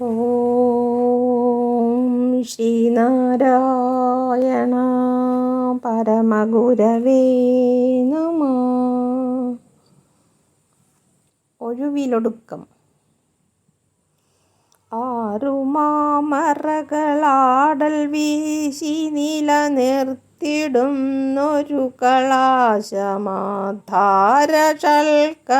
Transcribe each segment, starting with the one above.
ഓം ശ്രീനാരായണ പരമഗുരവേ നമ. ഒഴിവിലൊടുക്കം. ആറുമാമറകളാടൽ വീശി നിലനിർത്തിടുന്നൊരു കളാശമാധാരഷൽക്ക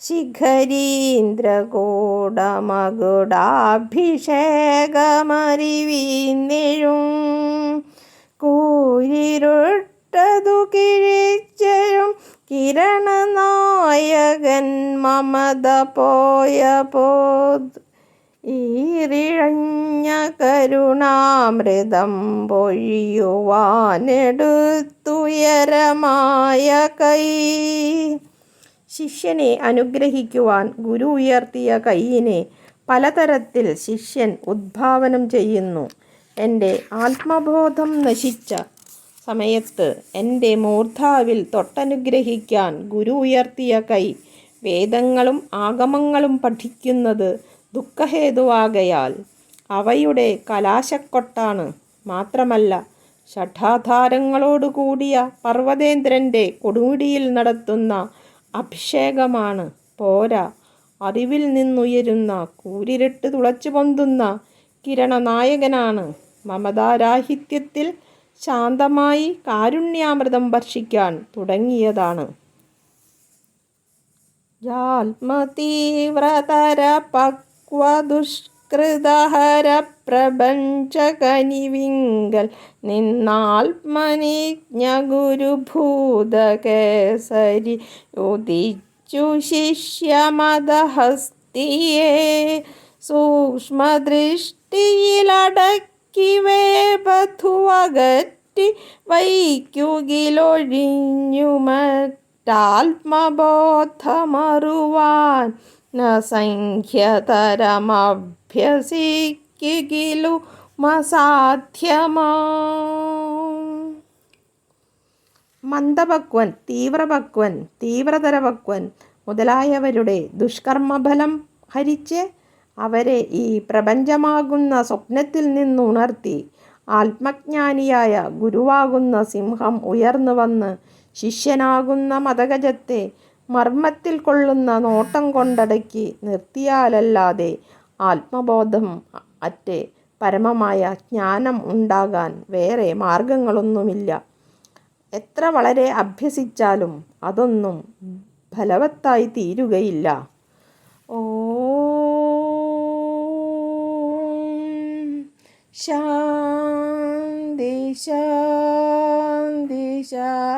ശിഖരീന്ദ്രകൂടമകുടാഭിഷേകമറിവീന്നിഴും. കൂരിരുട്ടതു കിഴിച്ചഴും കിരണനായകൻ മമത പോയ പോത് ഈറിഴഞ്ഞ കരുണാമൃതം പൊഴിയുവാനെടുത്തുയരമായ കൈ. ശിഷ്യനെ അനുഗ്രഹിക്കുവാൻ ഗുരു ഉയർത്തിയ കൈയിനെ പലതരത്തിൽ ശിഷ്യൻ ഉദ്ഭാവനം ചെയ്യുന്നു. എന്റെ ആത്മബോധം നശിച്ച സമയത്ത് എന്റെ മൂർധാവിൽ തൊട്ടനുഗ്രഹിക്കാൻ ഗുരു ഉയർത്തിയ കൈ വേദങ്ങളും ആഗമങ്ങളും പഠിക്കുന്നത് ദുഃഖഹേതുവാകയാൽ അവയുടെ കലാശക്കൊട്ടാണ് മാത്രമല്ല ഷഠാധാരങ്ങളോടുകൂടിയ പർവതേന്ദ്രന്റെ കൊടുമുടിയിൽ നടത്തുന്ന അഭിഷേകമാണ് പോരാ. അറിവിൽ നിന്നുയരുന്ന കൂരിരട്ട് തുളച്ചു പൊന്തുന്ന കിരണനായകനാണ് മമതാരാഹിത്യത്തിൽ ശാന്തമായി കാരുണ്യാമൃതം വർഷിക്കാൻ തുടങ്ങിയതാണ്. ജാത്മതീവ്രതര പക്വദുഷ്കൃതഹര പ്രപഞ്ചകനിവിങ്കൽ നിന്നാത്മനിജ്ഞഗുരുഭൂതകേസരി ഉദിച്ചു ശിഷ്യമദഹസ്തിയെ സൂക്ഷ്മദൃഷ്ടിയിലടക്കി വേപഥുവകറ്റി വൈക്കുകിലൊഴിഞ്ഞുമറ്റാത്മബോധമറുവാൻ നസംഖ്യതരമഭ്യസിക്കിലു മസാധ്യമാ മന്ദഭക്വൻ തീവ്രഭക്വൻ തീവ്രതരഭക്വൻ മുതലായവരുടെ ദുഷ്കർമ്മഫലം ഹരിച്ച് അവരെ ഈ പ്രപഞ്ചമാകുന്ന സ്വപ്നത്തിൽ നിന്നുണർത്തി ആത്മജ്ഞാനിയായ ഗുരുവാകുന്ന സിംഹം ഉയർന്നു വന്ന് ശിഷ്യനാകുന്ന മതഗജത്തെ മർമ്മത്തിൽ കൊള്ളുന്ന നോട്ടം കൊണ്ടടക്കി നിർത്തിയാലല്ലാതെ ആത്മബോധം അറ്റ് പരമമായ ജ്ഞാനം ഉണ്ടാകാൻ വേറെ മാർഗങ്ങളൊന്നുമില്ല. എത്ര വളരെ അഭ്യസിച്ചാലും അതൊന്നും ഫലവത്തായി തീരുകയില്ല. ഓ ശാന്തി ശാന്തി ശാന്തി